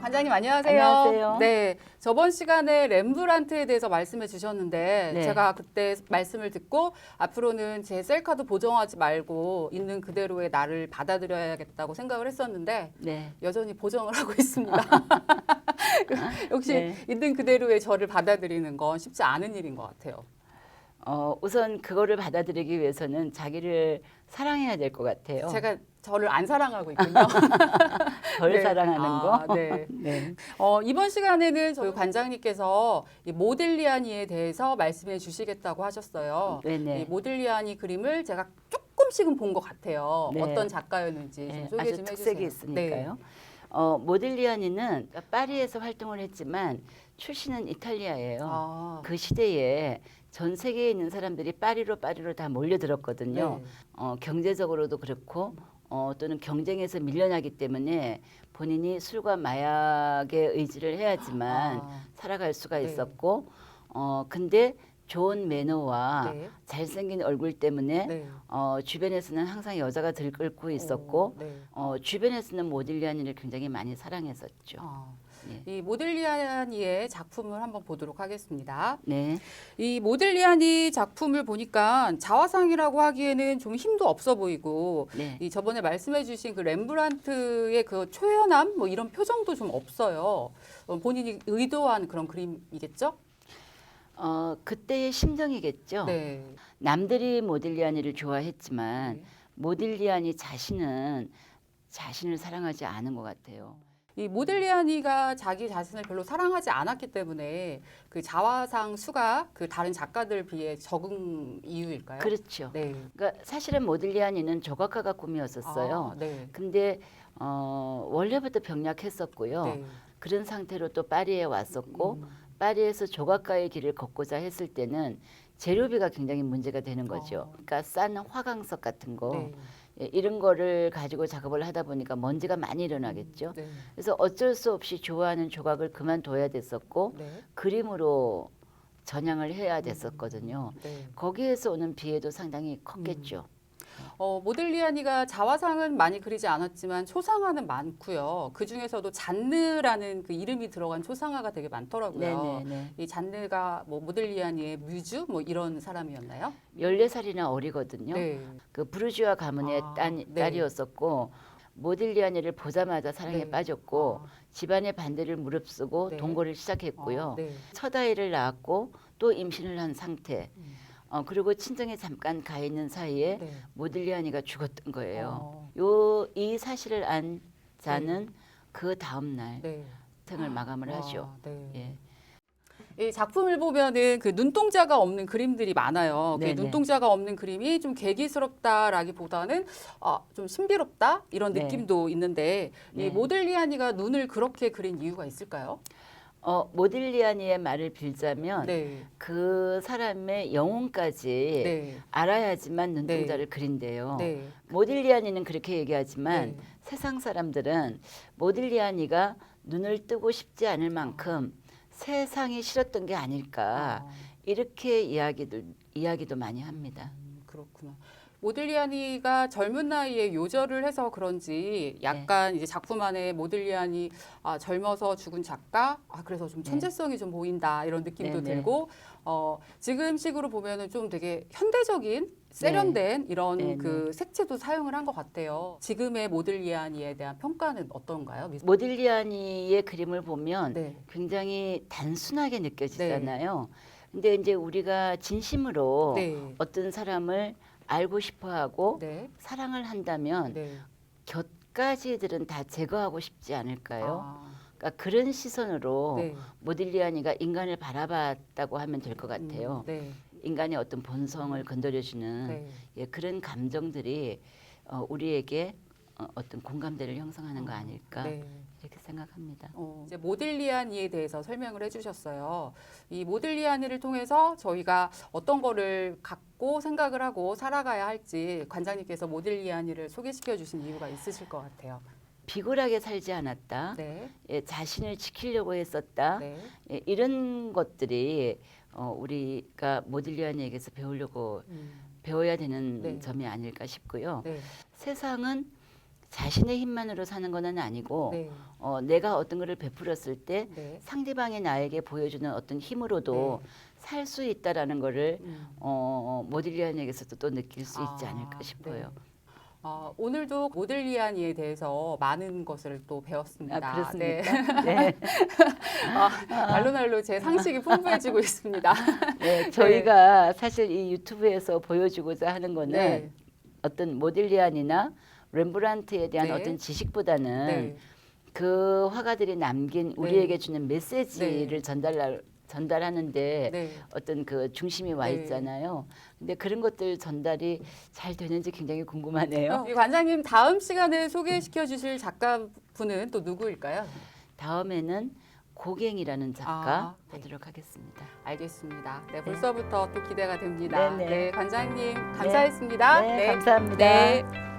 관장님 안녕하세요. 안녕하세요. 네, 저번 시간에 렘브란트에 대해서 말씀해 주셨는데 네. 제가 그때 말씀을 듣고 앞으로는 제 셀카도 보정하지 말고 있는 그대로의 나를 받아들여야겠다고 생각을 했었는데 네. 여전히 보정을 하고 있습니다. 역시 네. 있는 그대로의 저를 받아들이는 건 쉽지 않은 일인 것 같아요. 어, 우선 그거를 받아들이기 위해서는 자기를 사랑해야 될 것 같아요. 제가 저를 안 사랑하고 있군요. 덜 네. 사랑하는 아, 거. 네. 네. 어, 이번 시간에는 저희 관장님께서 이 모딜리아니에 대해서 말씀해 주시겠다고 하셨어요. 이 네네. 모딜리아니 그림을 제가 조금씩은 본 것 같아요. 네. 어떤 작가였는지 좀 네, 소개 아주 좀 특색이 해주세요. 네. 있으니까요. 어, 모딜리아니는 파리에서 활동을 했지만 출신은 이탈리아예요. 아, 그 시대에 전 세계에 있는 사람들이 파리로 파리로 다 몰려들었거든요. 네. 어, 경제적으로도 그렇고 어, 또는 경쟁에서 밀려나기 때문에 본인이 술과 마약에 의지를 해야지만 아, 살아갈 수가 네. 있었고 어 근데 좋은 매너와 네. 잘생긴 얼굴 때문에 네. 어 주변에서는 항상 여자가 들끓고 있었고 어, 네. 어 주변에서는 모딜리아니를 굉장히 많이 사랑했었죠. 아, 네. 이 모딜리아니의 작품을 한번 보도록 하겠습니다. 네. 이 모딜리아니 작품을 보니까 자화상이라고 하기에는 좀 힘도 없어 보이고 네. 이 저번에 말씀해주신 그 렘브란트의 그 초연함 뭐 이런 표정도 좀 없어요. 어, 본인이 의도한 그런 그림이겠죠? 어 그때의 심정이겠죠. 네. 남들이 모딜리아니를 좋아했지만 네. 모딜리아니 자신은 자신을 사랑하지 않은 것 같아요. 이 모딜리아니가 자기 자신을 별로 사랑하지 않았기 때문에 그 자화상 수가 그 다른 작가들 비해 적은 이유일까요? 그렇죠. 네. 그러니까 사실은 모딜리아니는 조각가가 꿈이었었어요. 아, 네. 근데 어, 원래부터 병약했었고요. 네. 그런 상태로 또 파리에 왔었고 음, 파리에서 조각가의 길을 걷고자 했을 때는 재료비가 굉장히 문제가 되는 거죠. 어. 그러니까 싼 화강석 같은 거 네. 예, 이런 거를 가지고 작업을 하다 보니까 먼지가 많이 일어나겠죠. 네. 그래서 어쩔 수 없이 좋아하는 조각을 그만둬야 됐었고 네. 그림으로 전향을 해야 됐었거든요. 네. 거기에서 오는 비애도 상당히 컸겠죠. 어, 모딜리아니가 자화상은 많이 그리지 않았지만 초상화는 많고요. 그 중에서도 잔느라는 그 이름이 들어간 초상화가 되게 많더라고요. 네네네. 이 잔느가 뭐 모딜리아니의 뮤즈 뭐 이런 사람이었나요? 14살이나 어리거든요. 네. 그 부르주아 가문의 아, 딸, 네. 딸이었었고 모딜리아니를 보자마자 사랑에 네. 빠졌고 아, 집안의 반대를 무릅쓰고 네. 동거를 시작했고요. 아, 네. 첫 아이를 낳았고 또 임신을 한 상태. 음. 어, 그리고 친정에 잠깐 가 있는 사이에 네. 모딜리아니가 죽었던 거예요. 어, 요이 사실을 안 자는 그 다음 날 네. 생을 마감을 아, 하죠. 네. 예. 이 작품을 보면은 그 눈동자가 없는 그림들이 많아요. 그. 눈동자가 없는 그림이 좀 계기스럽다라기보다는 아, 좀 신비롭다 이런 네. 느낌도 있는데 네. 이 모델리아니가 눈을 그렇게 그린 이유가 있을까요? 어, 모딜리아니의 말을 빌자면 네. 그 사람의 영혼까지 네. 알아야지만 눈동자를 그린대요. 네. 모딜리아니는 그렇게 얘기하지만 네. 세상 사람들은 모딜리아니가 눈을 뜨고 싶지 않을 만큼 세상이 싫었던 게 아닐까 아, 이렇게 이야기도 이야기도 많이 합니다. 음, 그렇구나. 모딜리아니가 젊은 나이에 요절을 해서 그런지 약간 이제 작품 안에 모딜리아니 아, 젊어서 죽은 작가 아 그래서 좀 네. 천재성이 좀 보인다 이런 느낌도 네, 네. 들고 어 지금 식으로 보면은 좀 되게 현대적인 세련된 이런 네, 그 색채도 사용을 한 것 같아요. 지금의 모딜리아니에 대한 평가는 어떤가요? 미- 모딜리아니의 그림을 보면 네. 굉장히 단순하게 느껴지잖아요. 근데 이제 우리가 진심으로 네. 어떤 사람을 알고 싶어하고 네. 사랑을 한다면 네. 곁가지들은 다 제거하고 싶지 않을까요? 아, 그러니까 그런 시선으로 네. 모딜리아니가 인간을 바라봤다고 하면 될 것 같아요. 음, 네. 인간의 어떤 본성을 건드려주는 네. 예, 그런 감정들이 어, 우리에게 어, 어떤 공감대를 형성하는 거 아닐까 네. 이렇게 생각합니다. 어, 이제 모딜리아니에 대해서 설명을 해주셨어요. 이 모딜리아니를 통해서 저희가 어떤 거를 갖 고 생각을 하고 살아가야 할지 관장님께서 모딜리아니를 소개시켜 주신 이유가 있으실 것 같아요. 비굴하게 살지 않았다. 네, 예, 자신을 지키려고 했었다. 네, 예, 이런 것들이 어, 우리가 모딜리아니에게서 배우려고 음, 배워야 되는 네. 점이 아닐까 싶고요. 네, 세상은 자신의 힘만으로 사는 것은 아니고 네. 어, 내가 어떤 것을 베풀었을 때 네. 상대방이 나에게 보여주는 어떤 힘으로도 살수 있다라는 거를 음. 어, 모딜리안에게서도 또 느낄 수 있지 아, 않을까 싶어요. 네. 어, 오늘도 모들리아니에 대해서 많은 것을 또 배웠습니다. 아, 네. 그렇습니까? 네. 아, 날로 날로 제 상식이 풍부해지고 있습니다. 네, 저희가 사실 이 유튜브에서 보여주고자 하는 거는 네. 어떤 모딜리안이나 렘브란트에 대한 네. 어떤 지식보다는 네. 그 화가들이 남긴 우리에게 주는 메시지를 네. 전달 전달하는데 네. 어떤 그 중심이 와 네. 있잖아요. 근데 그런 것들 전달이 잘 되는지 굉장히 궁금하네요. 이 관장님 다음 시간에 소개시켜 주실 작가분은 또 누구일까요? 다음에는 고갱이라는 작가 아, 네. 하도록 하겠습니다. 알겠습니다. 네, 벌써부터 또 기대가 됩니다. 네네. 네, 관장님 감사했습니다. 네, 감사합니다. 네.